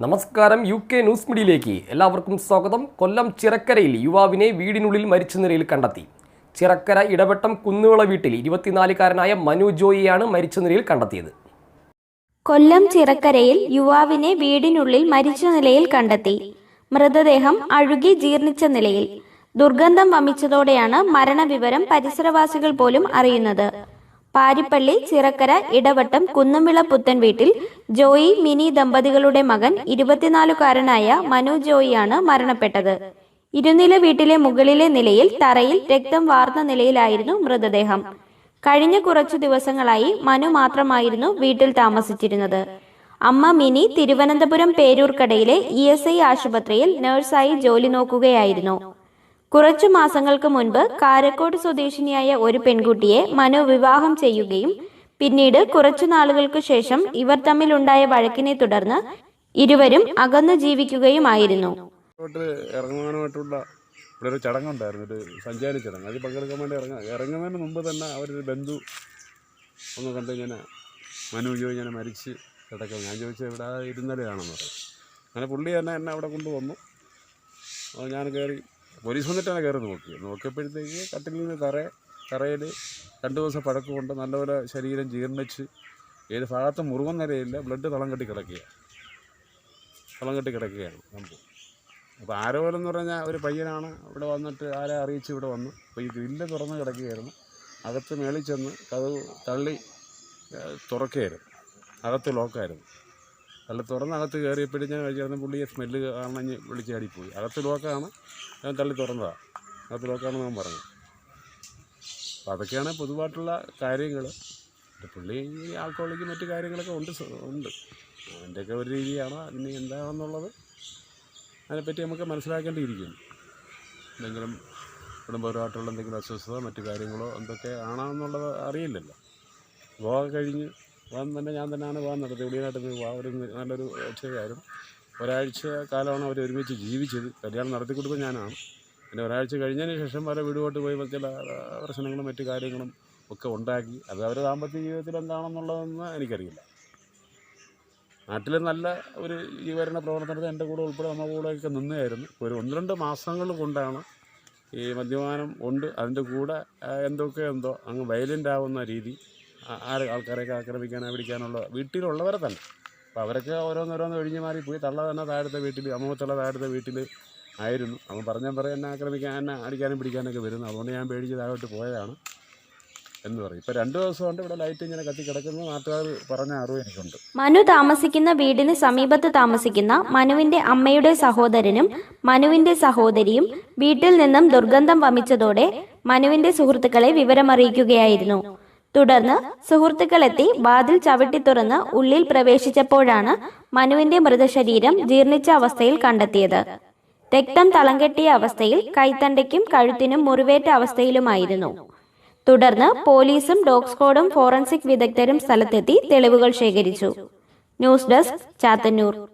നമസ്കാരം U K news മീഡിയയിലേക്ക് എല്ലാവർക്കും സ്വാഗതം. കൊല്ലം ചിറക്കരയിൽ യുവാവിനെ വീടിനുള്ളിൽ മരിച്ച നിലയിൽ കണ്ടെത്തി. ചിറക്കര ഇടവട്ടം കുന്നുവിള വീട്ടിൽ ഇരുപത്തിനാലുകാരനായ മനു ജോയിയാണ് മരിച്ച നിലയിൽ കണ്ടെത്തിയത്. കൊല്ലം ചിറക്കരയിൽ യുവാവിനെ വീടിനുള്ളിൽ മരിച്ച നിലയിൽ കണ്ടെത്തി. മൃതദേഹം അഴുകി ജീർണിച്ച നിലയിൽ. ദുർഗന്ധം വമിച്ചതോടെയാണ് മരണവിവരം പരിസരവാസികൾ പോലും അറിയുന്നത്. പാരിപ്പള്ളി ചിറക്കര ഇടവട്ടം കുന്നംവിള പുത്തൻ വീട്ടിൽ ജോയി മിനി ദമ്പതികളുടെ മകൻ ഇരുപത്തിനാലുകാരനായ മനു ജോയിയാണ് മരണപ്പെട്ടത്. ഇരുനില വീട്ടിലെ മുകളിലെ നിലയിൽ തറയിൽ രക്തം വാർന്ന നിലയിലായിരുന്നു മൃതദേഹം. കഴിഞ്ഞ കുറച്ചു ദിവസങ്ങളായി മനു മാത്രമായിരുന്നു വീട്ടിൽ താമസിച്ചിരുന്നത്. അമ്മ മിനി തിരുവനന്തപുരം പേരൂർക്കടയിലെ ഇ എസ് ഐ ആശുപത്രിയിൽ നഴ്സായി ജോലി നോക്കുകയായിരുന്നു. കുറച്ചു മാസങ്ങൾക്ക് മുൻപ് കാരക്കോട് സ്വദേശിനിയായ ഒരു പെൺകുട്ടിയെ മനു വിവാഹം ചെയ്യുകയും പിന്നീട് കുറച്ചു നാളുകൾക്ക് ശേഷം ഇവർ തമ്മിലുണ്ടായ വഴക്കിനെ തുടർന്ന് ഇരുവരും അകന്നു ജീവിക്കുകയുമായിരുന്നു. ോട്ട് ഇറങ്ങാനായിട്ടുള്ള ഇവിടെ ഒരു ചടങ്ങുണ്ടായിരുന്നു. ഒരു സഞ്ചാരി ചടങ്ങ്. അതിൽ പങ്കെടുക്കാൻ വേണ്ടി ഇറങ്ങാൻ ഇറങ്ങുന്നതിന് മുമ്പ് തന്നെ അവരൊരു ബന്ധു ഒന്ന് കണ്ട് ഇങ്ങനെ മനു ജോ ഇങ്ങനെ മരിച്ച് കിടക്കും ഞാൻ ചോദിച്ചാൽ ഇവിടെ ഇരുന്നലെയാണെന്ന് പറഞ്ഞു. അങ്ങനെ പുള്ളി തന്നെ എന്നെ അവിടെ കൊണ്ടുവന്നു. ഞാൻ കയറി പോലീസ് വന്നിട്ടാണ് കയറി നോക്കി നോക്കിയപ്പോഴത്തേക്ക് കട്ടിലിൽ നിന്ന് തറ തറയിൽ രണ്ട് ദിവസം പഴക്കമുണ്ട് നല്ലപോലെ ശരീരം ജീർണിച്ച് ഏത് ഭാഗത്തും മുറിവൻ നിരയില്ല ബ്ലഡ് തളം കെട്ടി കിടക്കുക തളം കെട്ടി കിടക്കുകയാണ് നമുക്ക് അപ്പോൾ ആരോപണം എന്ന് പറഞ്ഞാൽ ഒരു പയ്യനാണ് ഇവിടെ വന്നിട്ട് ആരെ അറിയിച്ച് ഇവിടെ വന്നു. അപ്പോൾ ഈ ഗ്രില്ല് തുറന്ന് കിടക്കുകയായിരുന്നു. അകത്ത് മേളിൽ ചെന്ന് കഥവ് തള്ളി തുറക്കുകയായിരുന്നു. അകത്ത് ലോക്കായിരുന്നു തള്ളി തുറന്ന് അകത്ത് കയറിയപ്പോഴും ഞാൻ കഴിച്ചിരുന്ന പുള്ളിയെ സ്മെല്ല് കാണഞ്ഞ് വിളിച്ചാടിപ്പോയി അകത്ത് ലോക്കാണ് ഞാൻ തള്ളി തുറന്നതാണ് അകത്ത് ലോക്കാണെന്ന് ഞാൻ പറഞ്ഞു. അപ്പോൾ അതൊക്കെയാണ് പൊതുവായിട്ടുള്ള കാര്യങ്ങൾ പുള്ളി ഈ ആൾക്കോളിക്ക് മറ്റു കാര്യങ്ങളൊക്കെ ഉണ്ട് ഉണ്ട്. അതിന്റെയൊക്കെ ഒരു രീതിയാണ് അതിന് എന്താണെന്നുള്ളത് അതിനെപ്പറ്റി നമുക്ക് മനസ്സിലാക്കേണ്ടിയിരിക്കുന്നു. എന്തെങ്കിലും കുടുംബപരമായിട്ടുള്ള എന്തെങ്കിലും അസ്വസ്ഥത മറ്റു കാര്യങ്ങളോ എന്തൊക്കെ ആണെന്നുള്ളത് അറിയില്ലല്ലോ. വിവാഹം കഴിഞ്ഞ് വിവാഹം തന്നെ ഞാൻ തന്നെയാണ് വിവാഹം നടത്തിയത് ഉടീനായിട്ട് ഒരു നല്ലൊരു ഒച്ചയായിരുന്നു ഒരാഴ്ച കാലമാണ് അവർ ഒരുമിച്ച് ജീവിച്ചത്. കല്യാണം നടത്തി കൊടുത്തത് ഞാനാണ്. പിന്നെ ഒരാഴ്ച കഴിഞ്ഞതിന് ശേഷം വരെ വീടുപോട്ട് പോയി ചില പ്രശ്നങ്ങളും മറ്റു കാര്യങ്ങളും ഒക്കെ ഉണ്ടാക്കി. അത് അവരുടെ ദാമ്പത്യ ജീവിതത്തിൽ എന്താണെന്നുള്ളതെന്ന് എനിക്കറിയില്ല. നാട്ടിൽ നല്ല ഒരു ജീവരണ പ്രവർത്തനത്തിൽ എന്റെ കൂടെ ഉൾപ്പെടെ നമ്മുടെ കൂടെയൊക്കെ നിന്നായിരുന്നു ഒരു ഒന്ന് രണ്ട് മാസങ്ങൾ കൊണ്ടാണ് ഈ മദ്യപാനം ഉണ്ട് അതിന്റെ കൂടെ എന്തൊക്കെ എന്തോ അങ്ങ് വയലന്റ് ആവുന്ന രീതി ആര് ആൾക്കാരെയൊക്കെ ആക്രമിക്കാനോ പിടിക്കാനുള്ള വീട്ടിലുള്ളവരെ തന്നെ. അപ്പോൾ അവരൊക്കെ ഓരോന്നോരോന്ന് ഒഴിഞ്ഞു മാറി. പോയി തള്ള തന്നെ താഴത്തെ വീട്ടിൽ അമ്മത്തള്ള താഴത്തെ വീട്ടിൽ ആയിരുന്നു. അവൻ പറഞ്ഞാൽ പറയും എന്നെ ആക്രമിക്കാൻ എന്നെ അടിക്കാനും പിടിക്കാനൊക്കെ വരുന്നു. അതുകൊണ്ട് ഞാൻ പേടിച്ച് താഴോട്ട് പോയതാണ് എന്ന് പറയും. ഇപ്പോൾ രണ്ട് ദിവസം കൊണ്ട് ഇവിടെ ലൈറ്റ് ഇങ്ങനെ കത്തി കിടക്കുന്നത് നാട്ടുകാർ പറഞ്ഞ അറിവ് എനിക്കുണ്ട്. മനു താമസിക്കുന്ന വീടിന് സമീപത്ത് താമസിക്കുന്ന മനുവിന്റെ അമ്മയുടെ സഹോദരനും മനുവിന്റെ സഹോദരിയും വീട്ടിൽ നിന്നും ദുർഗന്ധം വമിച്ചതോടെ മനുവിന്റെ സുഹൃത്തുക്കളെ വിവരമറിയിക്കുകയായിരുന്നു. തുടർന്ന് സുഹൃത്തുക്കളെത്തി വാതിൽ ചവിട്ടി തുറന്ന് ഉള്ളിൽ പ്രവേശിച്ചപ്പോഴാണ് മനുവിന്റെ മൃതശരീരം ജീർണിച്ച അവസ്ഥയിൽ കണ്ടെത്തിയത്. രക്തം തളം കെട്ടിയ അവസ്ഥയിൽ കൈത്തണ്ടയ്ക്കും കഴുത്തിനും മുറിവേറ്റ അവസ്ഥയിലുമായിരുന്നു. തുടർന്ന് പോലീസും ഡോഗ് സ്ക്വാഡും ഫോറൻസിക് വിദഗ്ധരും സ്ഥലത്തെത്തി തെളിവുകൾ ശേഖരിച്ചു. News desk Chathannoor.